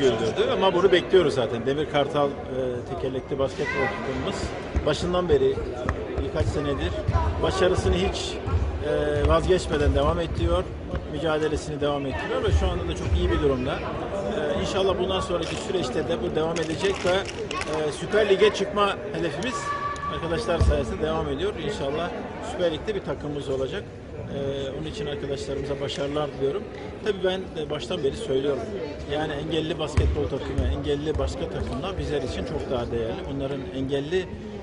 yılı bekliyoruz zaten. Demir Kartal e, tekerlekli basketbol takımımız başından beri birkaç senedir başarısını hiç e, vazgeçmeden devam ettiriyor. Mücadelesini devam ettiriyor ve şu anda da çok iyi bir durumda. E, inşallah bundan sonraki süreçte de bu devam edecek ve e, Süper Lig'e çıkma hedefimiz arkadaşlar sayesinde devam ediyor. İnşallah Süper Lig'de bir takımımız olacak. Ee, onun için arkadaşlarımıza başarılar diliyorum. Tabii ben de baştan beri söylüyorum. Yani engelli basketbol takımı, engelli başka takımlar bizler için çok daha değerli. Onların engelli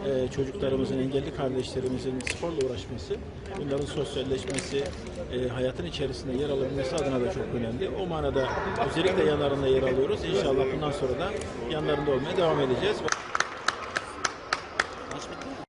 e, çocuklarımızın, engelli kardeşlerimizin sporla uğraşması, bunların sosyalleşmesi, e, hayatın içerisinde yer alabilmesi adına da çok önemli. O manada özellikle yanlarında yer alıyoruz. İnşallah bundan sonra da yanlarında olmaya devam edeceğiz.